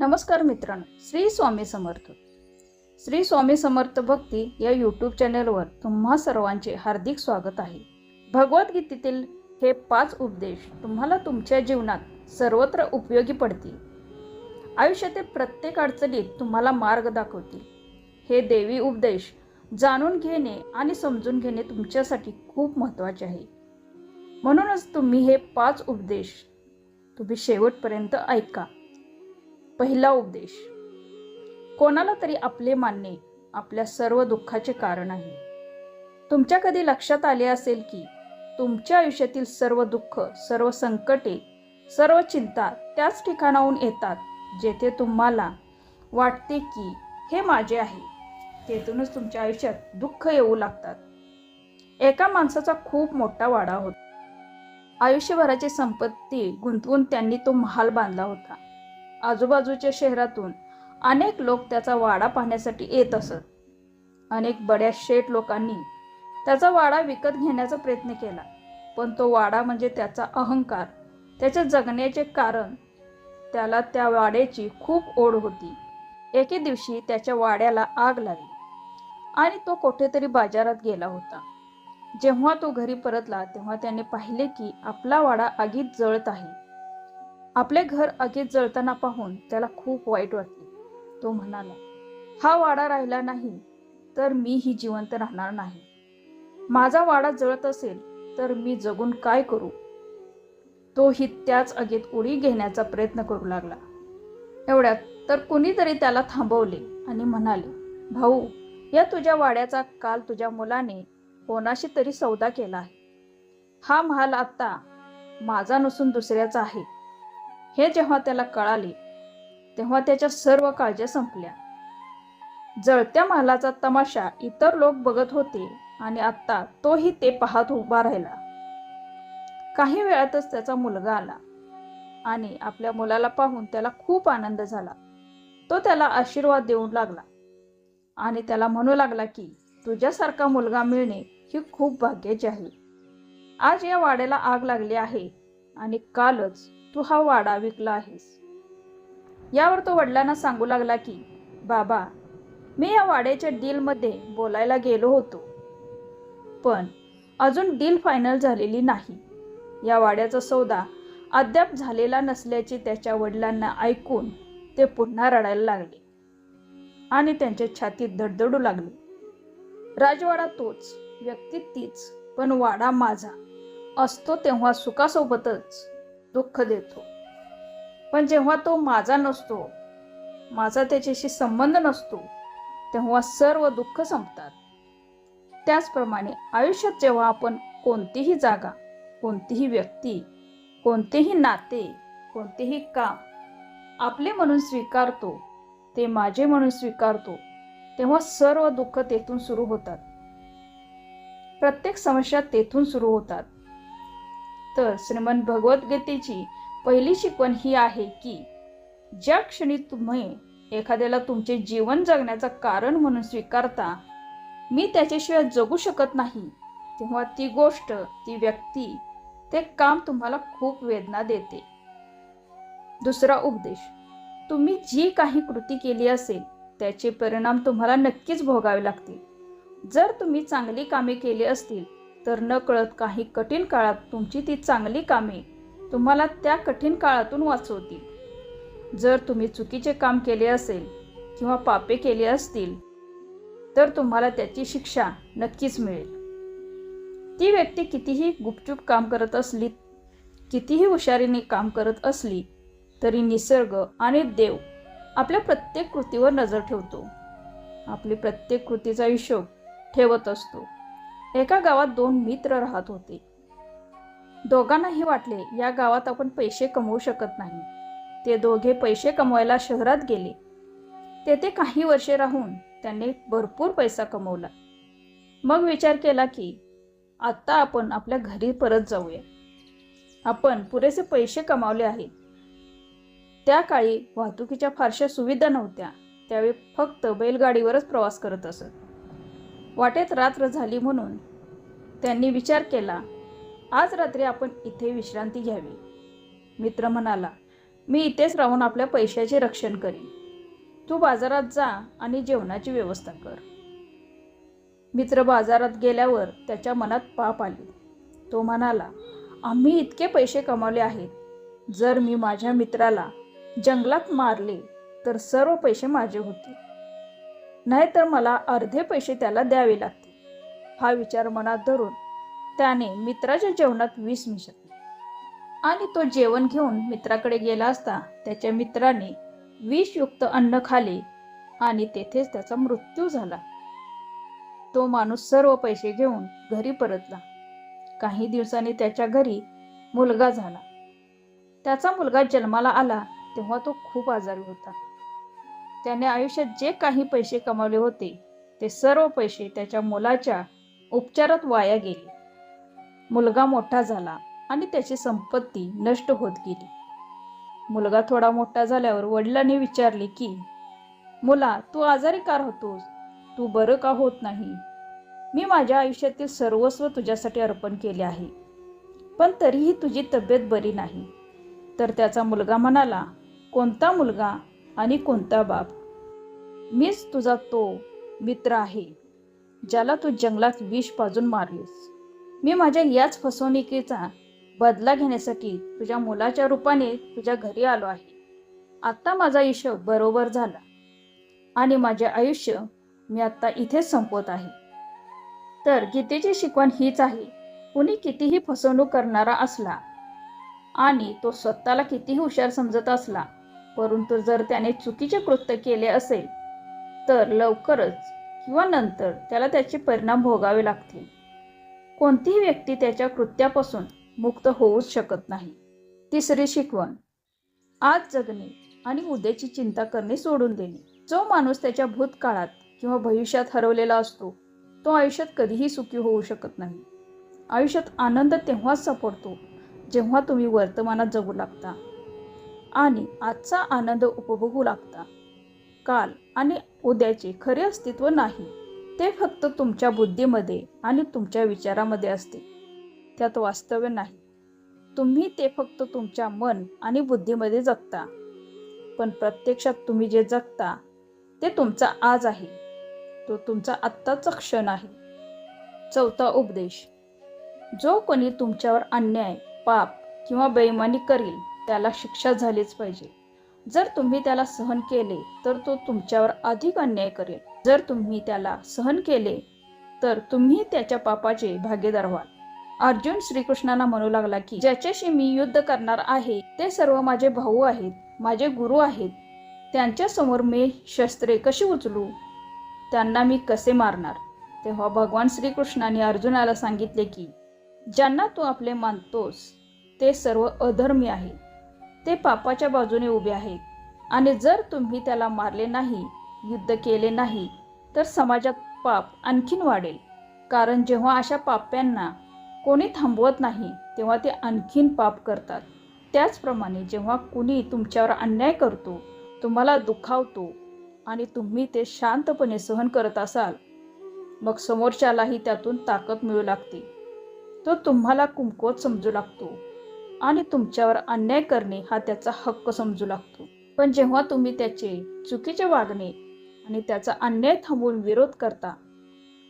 नमस्कार मित्रांनो श्री स्वामी समर्थ. श्री स्वामी समर्थ भक्ती या यूट्यूब चॅनलवर तुम्हा सर्वांचे हार्दिक स्वागत आहे. भगवद्गीतेतील हे पाच उपदेश तुम्हाला तुमच्या जीवनात सर्वत्र उपयोगी पडतील. आयुष्यातील प्रत्येक अडचणीत तुम्हाला मार्ग दाखवतील. हे देवी उपदेश जाणून घेणे आणि समजून घेणे तुमच्यासाठी खूप महत्त्वाचे आहे. म्हणूनच तुम्ही हे पाच उपदेश तुम्ही शेवटपर्यंत ऐका. पहिला उपदेश. कोणाला तरी आपले मानणे आपल्या सर्व दुःखाचे कारण आहे. तुमच्या कधी लक्षात आले असेल की तुमच्या आयुष्यातील सर्व दुःख सर्व संकटे सर्व चिंता त्याच ठिकाणाहून येतात जेथे तुम्हाला वाटते की हे माझे आहे. तेथूनच तुमच्या आयुष्यात दुःख येऊ लागतात. एका माणसाचा खूप मोठा वाडा होता. आयुष्यभराची संपत्ती गुंतवून त्यांनी तो महाल बांधला होता. आजूबाजूच्या शहरातून अनेक लोक त्याचा वाडा पाहण्यासाठी येत असत. अनेक बड्या शेठ लोकांनी त्याचा वाडा विकत घेण्याचा प्रयत्न केला. पण तो वाडा म्हणजे त्याचा अहंकार. त्याच्या जगण्याचे कारण त्याला त्या वाड्याची खूप ओढ होती. एके दिवशी त्याच्या वाड्याला आग लागली आणि तो कुठेतरी बाजारात गेला होता. जेव्हा तो घरी परतला तेव्हा त्याने पाहिले की आपला वाडा आगीत जळत आहे. आपले घर आगीत जळताना पाहून त्याला खूप वाईट वाटले. तो म्हणाला हा वाडा राहिला नाही तर मी ही जिवंत राहणार नाही. माझा वाडा जळत असेल तर मी जगून काय करू? तोही त्याच आगीत उडी घेण्याचा प्रयत्न करू लागला. एवढ्यात तर कुणीतरी त्याला थांबवले आणि म्हणाले भाऊ या तुझ्या वाड्याचा काल तुझ्या मुलाने कोणाशी तरी सौदा केला आहे. हा महाल आत्ता माझा नसून दुसऱ्याचा आहे. हे जेव्हा त्याला कळाले तेव्हा त्याच्या सर्व काळज्या संपल्या. जळत्या महालाचा तमाशा इतर लोक बघत होते आणि आता तोही ते पाहत उभा राहिला. काही वेळातच त्याचा मुलगा आला आणि आपल्या मुलाला पाहून त्याला खूप आनंद झाला. तो त्याला आशीर्वाद देऊन लागला आणि त्याला म्हणू लागला की तुझ्यासारखा मुलगा मिळणे ही खूप भाग्याची आहे. आज या वाड्याला आग लागली आहे आणि कालच तू हा वाडा विकला आहेस. यावर तो वडिलांना सांगू लागला की बाबा मी या वाड्याच्या डीलमध्ये बोलायला गेलो होतो. पण अजून डील फायनल झालेली नाही. या वाड्याचा सौदा अद्याप झालेला नसल्याचे त्याच्या वडिलांना ऐकून ते पुन्हा रडायला लागले आणि त्यांच्या छातीत धडधडू लागले. राजवाडा तोच व्यक्ती तीच पण वाडा माझा. असतो तेव्हा सुखासोबतच दुःख देतो. पण जेव्हा तो माझा नसतो माझा त्याच्याशी संबंध नसतो तेव्हा सर्व दुःख संपतात. त्याचप्रमाणे आयुष्यात जेव्हा आपण कोणतीही जागा कोणतीही व्यक्ती कोणतेही नाते कोणतेही काम आपले म्हणून स्वीकारतो ते माझे म्हणून स्वीकारतो तेव्हा सर्व दुःख तेथून सुरू होतात. प्रत्येक समस्या तेथून सुरू होतात. तर श्रीमंत भगवद्गीतेची पहिली शिकवण ही आहे की ज्या क्षणी तुम्ही एखाद्याला तुमचे जीवन जगण्याचं कारण म्हणून स्वीकारता मी त्याच्याशिवाय जगू शकत नाही तेव्हा ती गोष्ट ती व्यक्ती ते काम तुम्हाला खूप वेदना देते. दुसरा उपदेश तुम्ही जी काही कृती केली असेल त्याचे परिणाम तुम्हाला नक्कीच भोगावे लागतील. जर तुम्ही चांगली कामे केली असतील तर नकळत काही कठीण काळात तुमची ती चांगली कामे तुम्हाला त्या कठीण काळातून वाचवतील. जर तुम्ही चुकीचे काम केले असेल किंवा पापे केले असतील तर तुम्हाला त्याची शिक्षा नक्कीच मिळेल. ती व्यक्ती कितीही गुपचूप काम करत असली कितीही हुशारीने काम करत असली तरी निसर्ग आणि देव आपल्या प्रत्येक कृतीवर नजर ठेवतो. आपली प्रत्येक कृतीचा हिशोब ठेवत असतो. एका गावात दोन मित्र राहत होते. दोघांनाही वाटले या गावात आपण पैसे कमवू शकत नाही. ते दोघे पैसे कमवायला शहरात गेले. तेथे काही वर्षे राहून त्यांनी भरपूर पैसा कमवला. मग विचार केला की आत्ता आपण आपल्या घरी परत जाऊया. आपण पुरेसे पैसे कमावले आहेत. त्या काळी वाहतुकीच्या फारशा सुविधा नव्हत्या. त्यावेळी फक्त बैलगाडीवरच प्रवास करत असत. वाटेत रात्र झाली म्हणून त्यांनी विचार केला आज रात्री आपण इथे विश्रांती घ्यावी. मित्र म्हणाला मी इथेच राहून आपल्या पैशाचे रक्षण करीन. तू बाजारात जा आणि जेवणाची व्यवस्था कर. मित्र बाजारात गेल्यावर त्याच्या मनात पाप आली. तो म्हणाला आम्ही इतके पैसे कमावले आहेत. जर मी माझ्या मित्राला जंगलात मारले तर सर्व पैसे माझे होतील. नाहीतर मला अर्धे पैसे त्याला द्यावे लागतील. हा विचार मनात धरून त्याने मित्राच्या जेवणात विष मिसळले. आणि तो जेवण घेऊन मित्राकडे गेला असता त्याच्या मित्राने विषयुक्त अन्न खाले आणि तेथेच त्याचा मृत्यू झाला. तो माणूस सर्व पैसे घेऊन घरी परतला. काही दिवसांनी त्याच्या घरी मुलगा झाला. त्याचा मुलगा जन्माला आला तेव्हा तो खूप आजारी होता. त्याने आयुष्यात जे काही पैसे कमावले होते ते सर्व पैसे त्याच्या मुलाच्या उपचारात वाया गेले. मुलगा मोठा झाला आणि त्याची संपत्ती नष्ट होत गेली. मुलगा थोडा मोठा झाल्यावर वडिलांनी विचारले की मुला तू आजारी का राहतोस तू बरं का होत नाही? मी माझ्या आयुष्यातील सर्वस्व तुझ्यासाठी अर्पण केले आहे. पण तरीही तुझी तब्येत बरी नाही. तर त्याचा मुलगा म्हणाला कोणता मुलगा? आणि कोणता बाप? मीच तुझा तो मित्र आहे ज्याला तू जंगलात विष पाजून मारलीस. मी माझ्या याच फसवणुकीचा बदला घेण्यासाठी तुझ्या मुलाच्या रूपाने तुझ्या घरी आलो आहे. आत्ता माझा आयुष्य बरोबर झाला आणि माझे आयुष्य मी आत्ता इथेच संपवत आहे. तर गीतेची शिकवण हीच आहे कुणी कितीही फसवणूक करणारा असला आणि तो स्वतःला कितीही हुशार समजत असला परंतु जर त्याने चुकीचे कृत्य केले असेल तर लवकरच किंवा नंतर त्याला त्याचे परिणाम भोगावे लागतील. कोणतीही व्यक्ती त्याच्या कृत्यापासून मुक्त होऊच शकत नाही. तिसरी शिकवण आज जगणे आणि उद्याची चिंता करणे सोडून देणे. जो माणूस त्याच्या भूतकाळात किंवा भविष्यात हरवलेला असतो तो आयुष्यात कधीही सुखी होऊ शकत नाही. आयुष्यात आनंद तेव्हाच सापडतो जेव्हा तुम्ही वर्तमानात जगू लागता. आणि आजचा आनंद उपभोगू लागता. काल आणि उद्याचे खरे अस्तित्व नाही. ते फक्त तुमच्या बुद्धीमध्ये आणि तुमच्या विचारामध्ये असते. त्यात वास्तव्य नाही. तुम्ही ते फक्त तुमच्या मन आणि बुद्धीमध्ये जगता. पण प्रत्यक्षात तुम्ही जे जगता ते तुमचा आज आहे. तो तुमचा आत्ताचा क्षण आहे. चौथा उपदेश. जो कोणी तुमच्यावर अन्याय पाप किंवा बेईमानी करील त्याला शिक्षा झालीच पाहिजे. जर तुम्ही त्याला सहन केले तर तो तुमच्यावर अधिक अन्याय करेल. जर तुम्ही त्याला सहन केले तर तुम्ही त्याच्या पापाचे भागीदार व्हाल. अर्जुन श्रीकृष्णाला म्हणू लागला की ज्याच्याशी मी युद्ध करणार आहे ते सर्व माझे भाऊ आहेत माझे गुरु आहेत. त्यांच्यासमोर मी शस्त्रे कशी उचलू? त्यांना मी कसे मारणार? तेव्हा भगवान श्रीकृष्णाने अर्जुनाला सांगितले की ज्यांना तू आपले मानतोस ते सर्व अधर्मी आहे ते पापाच्या बाजूने उभे आहेत. आणि जर तुम्ही त्याला मारले नाही युद्ध केले नाही तर समाजात पाप आणखीन वाढेल. कारण जेव्हा अशा पाप्यांना कोणी थांबवत नाही तेव्हा ते आणखीन पाप करतात. त्याचप्रमाणे जेव्हा कुणी तुमच्यावर अन्याय करतो तुम्हाला दुखावतो आणि तुम्ही ते शांतपणे सहन करत असाल मग समोरच्यालाही त्यातून ताकद मिळू लागते. तो तुम्हाला कुमकोत समजू लागतो. आणि तुमच्यावर अन्याय करणे हा त्याचा हक्क समजू लागतो. पण जेव्हा तुम्ही त्याचे चुकीचे वागणे आणि त्याचा अन्याय थांबवून विरोध करता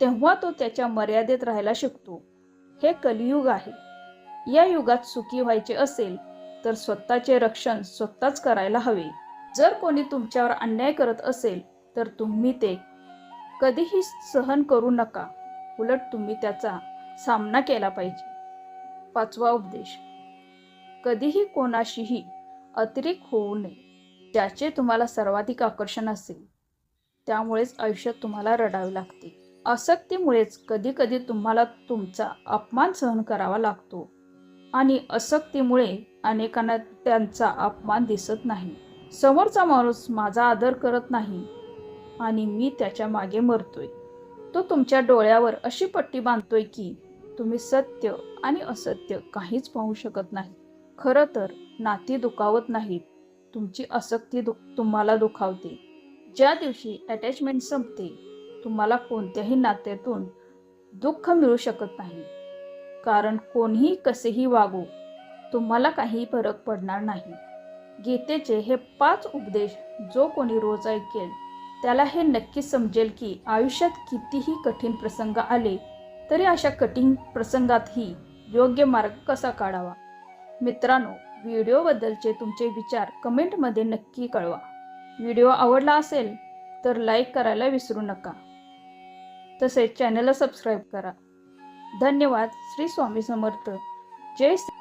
तेव्हा तो त्याच्या मर्यादेत राहायला शिकतो. हे कलियुग आहे. या युगात सुखी व्हायचे असेल तर स्वतःचे रक्षण स्वतःच करायला हवे. जर कोणी तुमच्यावर अन्याय करत असेल तर तुम्ही ते कधीही सहन करू नका. उलट तुम्ही त्याचा सामना केला पाहिजे. पाचवा उपदेश. कधीही कोणाशीही अतिरेक होऊ नये. ज्याचे तुम्हाला सर्वाधिक आकर्षण असेल. त्यामुळेच आयुष्यात तुम्हाला रडावे लागते. आसक्तीमुळेच कधीकधी तुम्हाला तुमचा अपमान सहन करावा लागतो आणि आसक्तीमुळे अनेकांना त्यांचा अपमान दिसत नाही. समोरचा माणूस माझा आदर करत नाही आणि मी त्याच्यामागे मरतोय. तो तुमच्या डोळ्यावर अशी पट्टी बांधतोय की तुम्ही सत्य आणि असत्य काहीच पाहू शकत नाही. खरं तर नाती दुखावत नाहीत. तुमची आसक्ती दु तुम्हाला दुखावते. ज्या दिवशी अटॅचमेंट संपते तुम्हाला कोणत्याही नात्यातून दुःख मिळू शकत नाही. कारण कोणीही कसेही वागू तुम्हाला काही फरक पडणार नाही. गीतेचे हे पाच उपदेश जो कोणी रोज ऐकेल त्याला हे नक्की समजेल की आयुष्यात कितीही कठीण प्रसंग आले तरी अशा कठीण प्रसंगातही योग्य मार्ग कसा काढावा? मित्रांनो व्हिडिओबद्दलचे तुमचे विचार कमेंटमध्ये नक्की कळवा. व्हिडिओ आवडला असेल तर लाईक करायला विसरू नका. तसेच चॅनलला सबस्क्राईब करा. धन्यवाद. श्री स्वामी समर्थ. जय श्री